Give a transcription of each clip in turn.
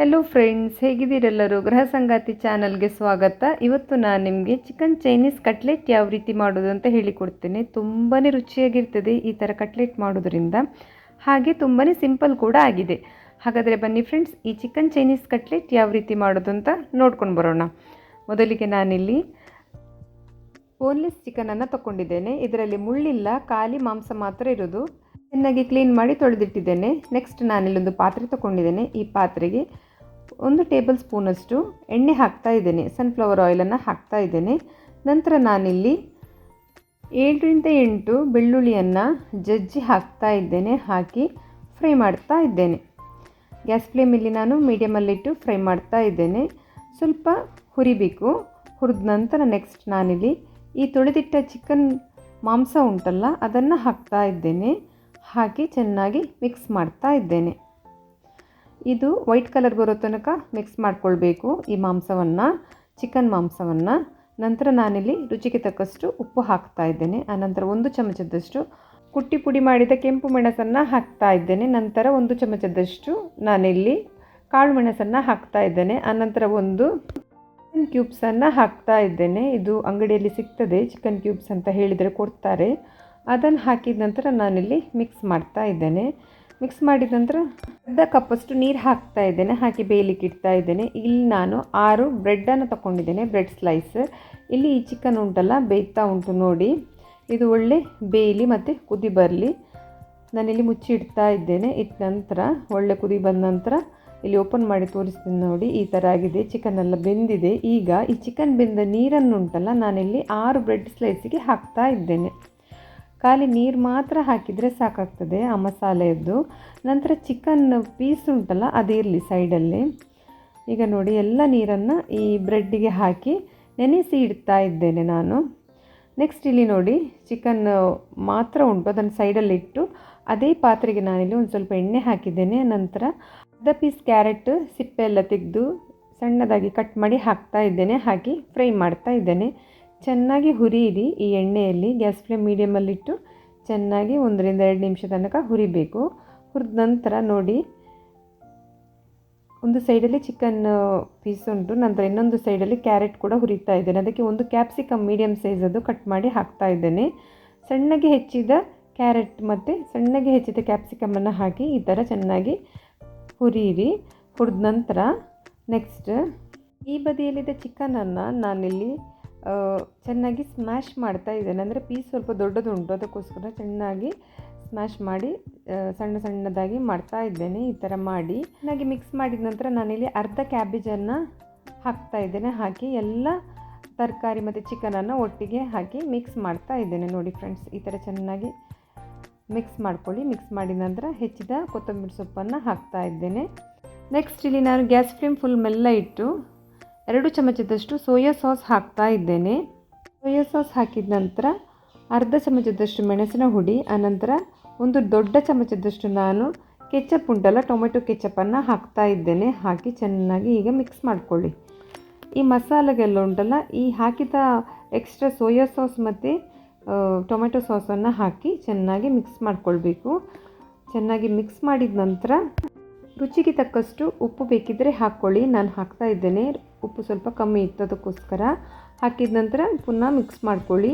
Hello friends ಹೇಗಿದ್ದೀರೆಲ್ಲರೂ? ಗೃಹ ಸಂಗಾತಿ ಚಾನಲ್ಗೆ ಸ್ವಾಗತ. ಇವತ್ತು ನಾನು ನಿಮಗೆ ಚಿಕನ್ ಚೈನೀಸ್ ಕಟ್ಲೆಟ್ ಯಾವ ರೀತಿ ಮಾಡೋದು ಅಂತ ಹೇಳಿಕೊಡ್ತೇನೆ. ತುಂಬಾ ರುಚಿಯಾಗಿರ್ತದೆ ಈ ಥರ ಕಟ್ಲೆಟ್ ಮಾಡೋದ್ರಿಂದ. ಹಾಗೆ ತುಂಬಾ ಸಿಂಪಲ್ ಕೂಡ ಆಗಿದೆ. ಹಾಗಾದರೆ ಬನ್ನಿ ಫ್ರೆಂಡ್ಸ್ ಈ ಚಿಕನ್ ಚೈನೀಸ್ ಕಟ್ಲೆಟ್ ಯಾವ ರೀತಿ ಮಾಡೋದು ಅಂತ ನೋಡ್ಕೊಂಡು ಬರೋಣ. ಮೊದಲಿಗೆ ನಾನಿಲ್ಲಿ ಬೋನ್ಲೆಸ್ ಚಿಕನನ್ನು ತಗೊಂಡಿದ್ದೇನೆ ಇದರಲ್ಲಿ ಮುಳ್ಳಿಲ್ಲ, ಖಾಲಿ ಮಾಂಸ ಮಾತ್ರ ಇರೋದು. ಚೆನ್ನಾಗಿ ಕ್ಲೀನ್ ಮಾಡಿ ತೊಳೆದಿಟ್ಟಿದ್ದೇನೆ. ನೆಕ್ಸ್ಟ್ ನಾನಿಲ್ಲೊಂದು ಪಾತ್ರೆ ತಗೊಂಡಿದ್ದೇನೆ ಈ ಪಾತ್ರೆಗೆ ಒಂದು ಟೇಬಲ್ ಸ್ಪೂನಷ್ಟು ಎಣ್ಣೆ ಹಾಕ್ತಾ ಇದ್ದೇನೆ. ಸನ್ಫ್ಲವರ್ ಆಯಿಲನ್ನು ಹಾಕ್ತಾ ಇದ್ದೇನೆ. ನಂತರ ನಾನಿಲ್ಲಿ ಏಳರಿಂದ ಎಂಟು ಬೆಳ್ಳುಳ್ಳಿಯನ್ನು ಜಜ್ಜಿ ಹಾಕ್ತಾ ಇದ್ದೇನೆ, ಹಾಕಿ ಫ್ರೈ ಮಾಡ್ತಾ ಇದ್ದೇನೆ. ಗ್ಯಾಸ್ ಫ್ಲೇಮಲ್ಲಿ ನಾನು ಮೀಡಿಯಮಲ್ಲಿಟ್ಟು ಫ್ರೈ ಮಾಡ್ತಾ ಇದ್ದೇನೆ. ಸ್ವಲ್ಪ ಹುರಿಬೇಕು. ಹುರಿದ ನಂತರ ನೆಕ್ಸ್ಟ್ ನಾನಿಲ್ಲಿ ಈ ತೊಳೆದಿಟ್ಟ ಚಿಕನ್ ಮಾಂಸ ಉಂಟಲ್ಲ, ಅದನ್ನು ಹಾಕ್ತಾ ಇದ್ದೇನೆ. ಹಾಕಿ ಚೆನ್ನಾಗಿ ಮಿಕ್ಸ್ ಮಾಡ್ತಾ ಇದ್ದೇನೆ. ಇದು ವೈಟ್ ಕಲರ್ ಬರೋ ತನಕ ಮಿಕ್ಸ್ ಮಾಡ್ಕೊಳ್ಬೇಕು ಈ ಮಾಂಸವನ್ನು ಚಿಕನ್ ಮಾಂಸವನ್ನು. ನಂತರ ನಾನಿಲ್ಲಿ ರುಚಿಗೆ ತಕ್ಕಷ್ಟು ಉಪ್ಪು ಹಾಕ್ತಾ ಇದ್ದೇನೆ. ಆನಂತರ ಒಂದು ಚಮಚದಷ್ಟು ಕುಟ್ಟಿ ಪುಡಿ ಮಾಡಿದ ಕೆಂಪು ಮೆಣಸನ್ನು ಹಾಕ್ತಾ ಇದ್ದೇನೆ. ನಂತರ ಒಂದು ಚಮಚದಷ್ಟು ನಾನಿಲ್ಲಿ ಕಾಳು ಮೆಣಸನ್ನು ಹಾಕ್ತಾ ಇದ್ದೇನೆ. ಆನಂತರ ಒಂದು ಚಿಕನ್ ಕ್ಯೂಬ್ಸನ್ನು ಹಾಕ್ತಾ ಇದ್ದೇನೆ. ಇದು ಅಂಗಡಿಯಲ್ಲಿ ಸಿಗ್ತದೆ ಚಿಕನ್ ಕ್ಯೂಬ್ಸ್ ಅಂತ ಹೇಳಿದರೆ ಕೊಡ್ತಾರೆ. ಅದನ್ನು ಹಾಕಿದ ನಂತರ ನಾನಿಲ್ಲಿ ಮಿಕ್ಸ್ ಮಾಡ್ತಾ ಇದ್ದೇನೆ. ಮಿಕ್ಸ್ ಮಾಡಿದ ನಂತರ ಅರ್ಧ ಕಪ್ಪಷ್ಟು ನೀರು ಹಾಕ್ತಾ ಇದ್ದೇನೆ, ಹಾಕಿ ಬೇಯಲಿಕ್ಕೆ ಇಡ್ತಾ ಇದ್ದೇನೆ. ಇಲ್ಲಿ ನಾನು ಆರು ಬ್ರೆಡ್ಡನ್ನು ತಗೊಂಡಿದ್ದೇನೆ ಬ್ರೆಡ್ ಸ್ಲೈಸ್ ಇಲ್ಲಿ ಈ ಚಿಕನ್ ಉಂಟಲ್ಲ, ಬೇಯ್ತಾ ಉಂಟು ನೋಡಿ. ಇದು ಒಳ್ಳೆ ಬೇಯಲಿ ಮತ್ತು ಕುದಿ ಬರಲಿ. ನಾನಿಲ್ಲಿ ಮುಚ್ಚಿ ಇಡ್ತಾ ಇದ್ದೇನೆ, ಇಟ್ಟ ನಂತರ, ಒಳ್ಳೆ ಕುದಿ ಬಂದ ನಂತರ ಇಲ್ಲಿ ಓಪನ್ ಮಾಡಿ ತೋರಿಸ್ತೀನಿ ನೋಡಿ, ಈ ಥರ ಆಗಿದೆ ಚಿಕನ್ ಎಲ್ಲ ಬೆಂದಿದೆ. ಈಗ ಈ ಚಿಕನ್ ಬೆಂದ ನೀರನ್ನು ಉಂಟಲ್ಲ, ನಾನಿಲ್ಲಿ ಆರು ಬ್ರೆಡ್ ಸ್ಲೈಸಿಗೆ ಹಾಕ್ತಾ ಇದ್ದೇನೆ. ಖಾಲಿ ನೀರು ಮಾತ್ರ ಹಾಕಿದರೆ ಸಾಕಾಗ್ತದೆ ಆ ಮಸಾಲೆಯದ್ದು. ನಂತರ ಚಿಕನ್ ಪೀಸ್ ಉಂಟಲ್ಲ ಅದಿರಲಿ ಸೈಡಲ್ಲಿ ಈಗ ನೋಡಿ, ಎಲ್ಲ ನೀರನ್ನು ಈ ಬ್ರೆಡ್ಡಿಗೆ ಹಾಕಿ ನೆನೆಸಿ ಇಡ್ತಾ ಇದ್ದೇನೆ ನಾನು. ನೆಕ್ಸ್ಟ್ ಇಲ್ಲಿ ನೋಡಿ ಚಿಕನ್ ಮಾತ್ರ ಉಂಟು, ಅದನ್ನು ಸೈಡಲ್ಲಿ ಇಟ್ಟು ಅದೇ ಪಾತ್ರೆಗೆ ನಾನಿಲ್ಲಿ ಒಂದು ಸ್ವಲ್ಪ ಎಣ್ಣೆ ಹಾಕಿದ್ದೇನೆ. ನಂತರ ಅರ್ಧ ಪೀಸ್ ಕ್ಯಾರೆಟ್ ಸಿಪ್ಪೆ ಎಲ್ಲ ತೆಗೆದು ಸಣ್ಣದಾಗಿ ಕಟ್ ಮಾಡಿ ಹಾಕ್ತಾ ಇದ್ದೇನೆ, ಹಾಕಿ ಫ್ರೈ ಮಾಡ್ತಾ ಇದ್ದೇನೆ. ಚೆನ್ನಾಗಿ ಹುರಿಯಿರಿ ಈ ಎಣ್ಣೆಯಲ್ಲಿ. ಗ್ಯಾಸ್ ಫ್ಲೇಮ್ ಮೀಡಿಯಮಲ್ಲಿಟ್ಟು ಚೆನ್ನಾಗಿ ಒಂದರಿಂದ ಎರಡು ನಿಮಿಷ ತನಕ ಹುರಿಬೇಕು. ಹುರಿದ ನಂತರ ನೋಡಿ, ಒಂದು ಸೈಡಲ್ಲಿ ಚಿಕನ್ ಪೀಸ್ ಉಂಟು, ನಂತರ ಇನ್ನೊಂದು ಸೈಡಲ್ಲಿ ಕ್ಯಾರೆಟ್ ಕೂಡ ಹುರಿತಾ ಇದ್ದೇನೆ. ಅದಕ್ಕೆ ಒಂದು ಕ್ಯಾಪ್ಸಿಕಮ್ ಮೀಡಿಯಮ್ ಸೈಜದ್ದು ಕಟ್ ಮಾಡಿ ಹಾಕ್ತಾ ಇದ್ದೇನೆ. ಸಣ್ಣಗೆ ಹೆಚ್ಚಿದ ಕ್ಯಾರೆಟ್ ಮತ್ತು ಸಣ್ಣಗೆ ಹೆಚ್ಚಿದ ಕ್ಯಾಪ್ಸಿಕಮನ್ನು ಹಾಕಿ ಈ ಥರ ಚೆನ್ನಾಗಿ ಹುರಿಯಿರಿ. ಹುರಿದ ನಂತರ ನೆಕ್ಸ್ಟ್ ಈ ಬದಿಯಲ್ಲಿದ್ದ ಚಿಕನನ್ನು ನಾನಿಲ್ಲಿ ಚೆನ್ನಾಗಿ ಸ್ಮ್ಯಾಶ್ ಮಾಡ್ತಾ ಇದ್ದೇನೆ. ಅಂದರೆ ಪೀಸ್ ಸ್ವಲ್ಪ ದೊಡ್ಡದುಂಟು, ಅದಕ್ಕೋಸ್ಕರ ಚೆನ್ನಾಗಿ ಸ್ಮ್ಯಾಶ್ ಮಾಡಿ ಸಣ್ಣ ಸಣ್ಣದಾಗಿ ಮಾಡ್ತಾ ಇದ್ದೇನೆ, ಈ ಥರ ಮಾಡಿ. ಚೆನ್ನಾಗಿ ಮಿಕ್ಸ್ ಮಾಡಿದ ನಂತರ ನಾನಿಲ್ಲಿ ಅರ್ಧ ಕ್ಯಾಬೇಜನ್ನು ಹಾಕ್ತಾ ಇದ್ದೇನೆ. ಹಾಕಿ ಎಲ್ಲ ತರಕಾರಿ ಮತ್ತು ಚಿಕನನ್ನು ಒಟ್ಟಿಗೆ ಹಾಕಿ ಮಿಕ್ಸ್ ಮಾಡ್ತಾ ಇದ್ದೇನೆ. ನೋಡಿ ಫ್ರೆಂಡ್ಸ್ ಈ ಥರ ಚೆನ್ನಾಗಿ ಮಿಕ್ಸ್ ಮಾಡ್ಕೊಳ್ಳಿ. ಮಿಕ್ಸ್ ಮಾಡಿದ ನಂತರ ಹೆಚ್ಚಿದ ಕೊತ್ತಂಬರಿ ಸೊಪ್ಪನ್ನು ಹಾಕ್ತಾ ಇದ್ದೇನೆ. ನೆಕ್ಸ್ಟ್ ಇಲ್ಲಿ ನಾನು ಗ್ಯಾಸ್ ಫ್ಲೇಮ್ ಫುಲ್ ಮೆಲ್ಲ ಇಟ್ಟು ಎರಡು ಚಮಚದಷ್ಟು ಸೋಯಾ ಸಾಸ್ ಹಾಕ್ತಾ ಇದ್ದೇನೆ. ಸೋಯಾ ಸಾಸ್ ಹಾಕಿದ ನಂತರ ಅರ್ಧ ಚಮಚದಷ್ಟು ಮೆಣಸಿನ ಹುಡಿ ಆನಂತರ ಒಂದು ದೊಡ್ಡ ಚಮಚದಷ್ಟು ನಾನು ಕೆಚಪ್ ಉಂಟಲ್ಲ, ಟೊಮೆಟೊ ಕೆಚಪನ್ನು ಹಾಕ್ತಾ ಇದ್ದೇನೆ. ಹಾಕಿ ಚೆನ್ನಾಗಿ ಈಗ ಮಿಕ್ಸ್ ಮಾಡ್ಕೊಳ್ಳಿ. ಈ ಮಸಾಲೆಗೆಲ್ಲ ಉಂಟಲ್ಲ, ಈ ಹಾಕಿದ ಎಕ್ಸ್ಟ್ರಾ ಸೋಯಾ ಸಾಸ್ ಮತ್ತು ಟೊಮೆಟೊ ಸಾಸನ್ನು ಹಾಕಿ ಚೆನ್ನಾಗಿ ಮಿಕ್ಸ್ ಮಾಡಿಕೊಳ್ಬೇಕು. ಚೆನ್ನಾಗಿ ಮಿಕ್ಸ್ ಮಾಡಿದ ನಂತರ ರುಚಿಗೆ ತಕ್ಕಷ್ಟು ಉಪ್ಪು ಬೇಕಿದ್ದರೆ ಹಾಕ್ಕೊಳ್ಳಿ. ನಾನು ಹಾಕ್ತಾ ಇದ್ದೇನೆ. ಉಪ್ಪು ಸ್ವಲ್ಪ ಕಮ್ಮಿ ಇತ್ತು ಅದಕ್ಕೋಸ್ಕರ ಹಾಕಿದ ನಂತರ ಪುನಃ ಮಿಕ್ಸ್ ಮಾಡ್ಕೊಳ್ಳಿ.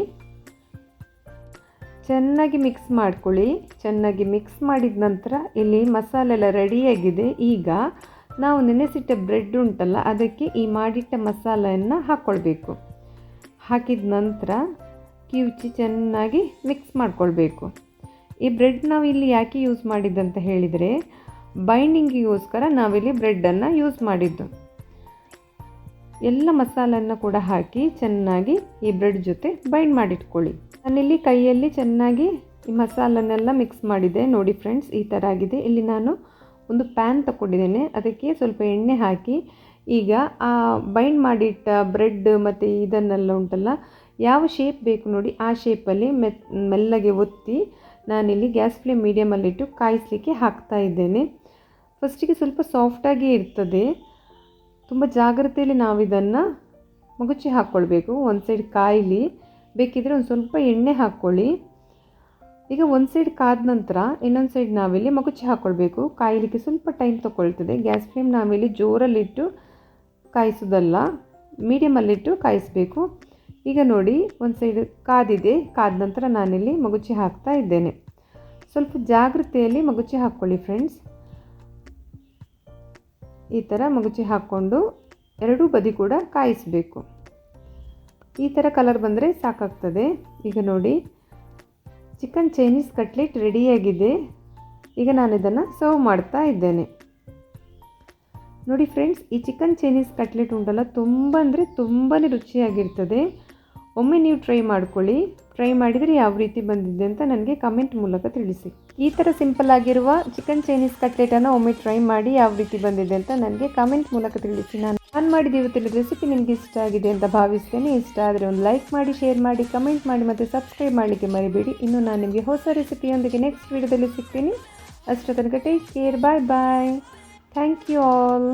ಚೆನ್ನಾಗಿ ಮಿಕ್ಸ್ ಮಾಡ್ಕೊಳ್ಳಿ. ಚೆನ್ನಾಗಿ ಮಿಕ್ಸ್ ಮಾಡಿದ ನಂತರ ಇಲ್ಲಿ ಮಸಾಲೆ ಎಲ್ಲ ರೆಡಿಯಾಗಿದೆ ಈಗ ನಾವು ನೆನೆಸಿಟ್ಟ ಬ್ರೆಡ್ ಉಂಟಲ್ಲ, ಅದಕ್ಕೆ ಈ ಮಾಡಿಟ್ಟ ಮಸಾಲೆಯನ್ನು ಹಾಕ್ಕೊಳ್ಬೇಕು ಹಾಕಿದ ನಂತರ ಕಿವುಚಿ ಚೆನ್ನಾಗಿ ಮಿಕ್ಸ್ ಮಾಡ್ಕೊಳ್ಬೇಕು. ಈ ಬ್ರೆಡ್ ನಾವು ಇಲ್ಲಿ ಯಾಕೆ ಯೂಸ್ ಮಾಡಿದ್ದಂತ ಹೇಳಿದರೆ ಬೈಂಡಿಂಗಿಗೋಸ್ಕರ ನಾವಿಲ್ಲಿ ಬ್ರೆಡ್ಡನ್ನು ಯೂಸ್ ಮಾಡಿದ್ದು. ಎಲ್ಲ ಮಸಾಲನ್ನು ಕೂಡ ಹಾಕಿ ಚೆನ್ನಾಗಿ ಈ ಬ್ರೆಡ್ ಜೊತೆ ಬೈಂಡ್ ಮಾಡಿಟ್ಕೊಳ್ಳಿ. ನಾನಿಲ್ಲಿ ಕೈಯಲ್ಲಿ ಚೆನ್ನಾಗಿ ಈ ಮಸಾಲನ್ನೆಲ್ಲ ಮಿಕ್ಸ್ ಮಾಡಿದೆ. ನೋಡಿ ಫ್ರೆಂಡ್ಸ್, ಈ ಥರ ಆಗಿದೆ. ಇಲ್ಲಿ ನಾನು ಒಂದು ಪ್ಯಾನ್ ತಗೊಂಡಿದ್ದೇನೆ ಅದಕ್ಕೆ ಸ್ವಲ್ಪ ಎಣ್ಣೆ ಹಾಕಿ ಈಗ ಆ ಬೈಂಡ್ ಮಾಡಿಟ್ಟ ಬ್ರೆಡ್ ಮತ್ತು ಇದನ್ನೆಲ್ಲ ಉಂಟಲ್ಲ, ಯಾವ ಶೇಪ್ ಬೇಕು ನೋಡಿ ಆ ಶೇಪಲ್ಲಿ ಮೆತ್, ಮೆಲ್ಲಗೆ ಒತ್ತಿ ನಾನಿಲ್ಲಿ ಗ್ಯಾಸ್ ಫ್ಲೇಮ್ ಮೀಡಿಯಮಲ್ಲಿಟ್ಟು ಕಾಯಿಸಲಿಕ್ಕೆ ಹಾಕ್ತಾ ಇದ್ದೇನೆ. ಫಸ್ಟಿಗೆ ಸ್ವಲ್ಪ ಸಾಫ್ಟಾಗಿ ಇರ್ತದೆ. ತುಂಬ ಜಾಗ್ರತೆಯಲ್ಲಿ ನಾವು ಇದನ್ನು ಮಗುಚಿ ಹಾಕ್ಕೊಳ್ಬೇಕು ಒಂದು ಸೈಡ್ ಕಾಯಿಲಿ ಬೇಕಿದ್ದರೆ ಒಂದು ಸ್ವಲ್ಪ ಎಣ್ಣೆ ಹಾಕ್ಕೊಳ್ಳಿ ಈಗ ಒಂದು ಸೈಡ್ ಕಾದ ನಂತರ ಇನ್ನೊಂದು ಸೈಡ್ ನಾವಿಲ್ಲಿ ಮಗುಚಿ ಹಾಕ್ಕೊಳ್ಬೇಕು ಕಾಯಲಿಕ್ಕೆ ಸ್ವಲ್ಪ ಟೈಮ್ ತೊಗೊಳ್ತದೆ. ಗ್ಯಾಸ್ ಫ್ಲೇಮ್ ನಾವಿಲ್ಲಿ ಜೋರಲ್ಲಿಟ್ಟು ಕಾಯಿಸೋದಲ್ಲ, ಮೀಡಿಯಮಲ್ಲಿಟ್ಟು ಕಾಯಿಸಬೇಕು. ಈಗ ನೋಡಿ, ಒಂದು ಸೈಡ್ ಕಾದಿದೆ. ಕಾದ ನಂತರ ನಾನಿಲ್ಲಿ ಮಗುಚಿ ಹಾಕ್ತಾ ಇದ್ದೇನೆ. ಸ್ವಲ್ಪ ಜಾಗ್ರತೆಯಲ್ಲಿ ಮಗುಚಿ ಹಾಕ್ಕೊಳ್ಳಿ ಫ್ರೆಂಡ್ಸ್ ಈ ಥರ ಮಗುಚಿ ಹಾಕ್ಕೊಂಡು ಎರಡೂ ಬದಿ ಕೂಡ ಕಾಯಿಸಬೇಕು. ಈ ಥರ ಕಲರ್ ಬಂದರೆ ಸಾಕಾಗ್ತದೆ. ಈಗ ನೋಡಿ, ಚಿಕನ್ ಚೈನೀಸ್ ಕಟ್ಲೆಟ್ ರೆಡಿಯಾಗಿದೆ ಈಗ ನಾನು ಇದನ್ನು ಸರ್ವ್ ಮಾಡ್ತಾ ಇದ್ದೇನೆ. ನೋಡಿ ಫ್ರೆಂಡ್ಸ್, ಈ ಚಿಕನ್ ಚೈನೀಸ್ ಕಟ್ಲೆಟ್ ಉಂಟಲ್ಲ, ತುಂಬ ಅಂದರೆ ತುಂಬಾ ರುಚಿಯಾಗಿರ್ತದೆ. ಒಮ್ಮೆ ನೀವು ಟ್ರೈ ಮಾಡ್ಕೊಳ್ಳಿ. ಟ್ರೈ ಮಾಡಿದರೆ ಯಾವ ರೀತಿ ಬಂದಿದೆ ಅಂತ ನನಗೆ ಕಮೆಂಟ್ ಮೂಲಕ ತಿಳಿಸಿ. ಈ ಥರ ಸಿಂಪಲ್ ಆಗಿರುವ ಚಿಕನ್ ಚೈನೀಸ್ ಕಟ್ಲೆಟನ್ನು ಒಮ್ಮೆ ಟ್ರೈ ಮಾಡಿ ಯಾವ ರೀತಿ ಬಂದಿದೆ ಅಂತ ನನಗೆ ಕಮೆಂಟ್ ಮೂಲಕ ತಿಳಿಸಿ. ನಾನು ನಾನು ಮಾಡಿದ ಇವತ್ತಿನ ರೆಸಿಪಿ ನಿಮಗೆ ಇಷ್ಟ ಆಗಿದೆ ಅಂತ ಭಾವಿಸ್ತೇನೆ. ಇಷ್ಟ ಆದರೆ ಒಂದು ಲೈಕ್ ಮಾಡಿ ಶೇರ್ ಮಾಡಿ ಕಮೆಂಟ್ ಮಾಡಿ ಮತ್ತು ಸಬ್ಸ್ಕ್ರೈಬ್ ಮಾಡಲಿಕ್ಕೆ ಮರಿಬೇಡಿ. ಇನ್ನು ನಾನು ನಿಮಗೆ ಹೊಸ ರೆಸಿಪಿಯೊಂದಿಗೆ ನೆಕ್ಸ್ಟ್ ವೀಡಿಯೋದಲ್ಲಿ ಸಿಗ್ತೀನಿ. ಅಷ್ಟರ ತನಕ take care bye bye thank you all